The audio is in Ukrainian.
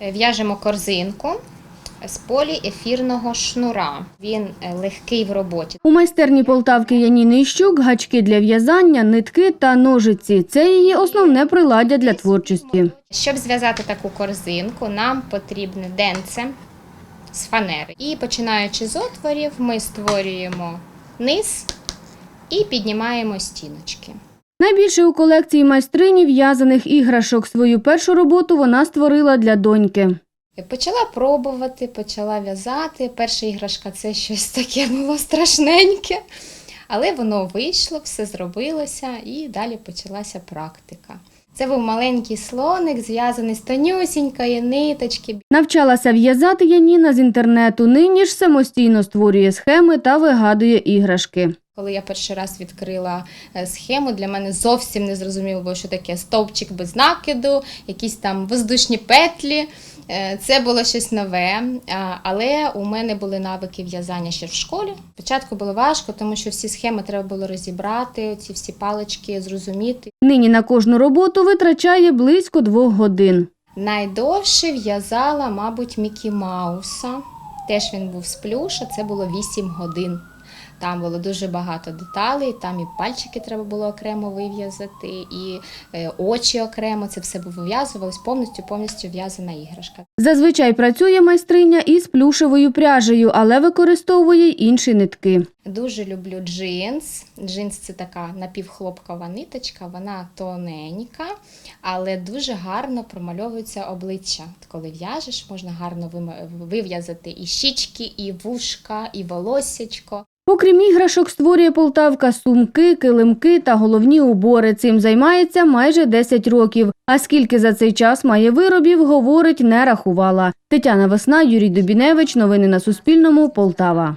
В'яжемо корзинку з поліефірного шнура. Він е, легкий в роботі. У майстерні Полтавки Яніни Іщук гачки для в'язання, нитки та ножиці. Це її основне приладдя для творчості. Щоб зв'язати таку корзинку, нам потрібне денце з фанери. І починаючи з отворів, ми створюємо низ і піднімаємо стіночки. Найбільше у колекції майстрині в'язаних іграшок. Свою першу роботу вона створила для доньки. Почала пробувати, почала в'язати. Перша іграшка це щось таке було страшненьке. Але воно вийшло, все зробилося і далі почалася практика. Це був маленький слоник, зв'язаний з тонюсінької ниточки. Навчалася в'язати Яніна з інтернету. Нині ж самостійно створює схеми та вигадує іграшки. Коли я перший раз відкрила е, схему, для мене зовсім не зрозуміло було, що таке стовпчик без накиду, якісь там воздушні петлі. Е, Це було щось нове, але у мене були навики в'язання ще в школі. Спочатку було важко, тому що всі схеми треба було розібрати, ці всі палички зрозуміти. Нині на кожну роботу витрачає близько двох годин. Найдовше в'язала, мабуть, Мікі Мауса. Теж він був з плюша, це було 8 годин. Там було дуже багато деталей, там і пальчики треба було окремо вив'язати, і е, очі окремо. Це все вив'язувалось повністю, повністю в'язана іграшка. Зазвичай працює майстриня із плюшевою пряжею, але використовує й інші нитки. Дуже люблю джинс. Джинс це така напівхлопкова ниточка, вона тоненька, але дуже гарно промальовується обличчя. Коли в'яжеш, можна гарно вив'язати і щічки, і вушка, і волоссячко. Окрім іграшок, створює Полтавка сумки, килимки та головні убори. Цим займається майже 10 років. А скільки за цей час має виробів, говорить, не рахувала. Тетяна Весна, Юрій Дубіневич. Новини на Суспільному. Полтава.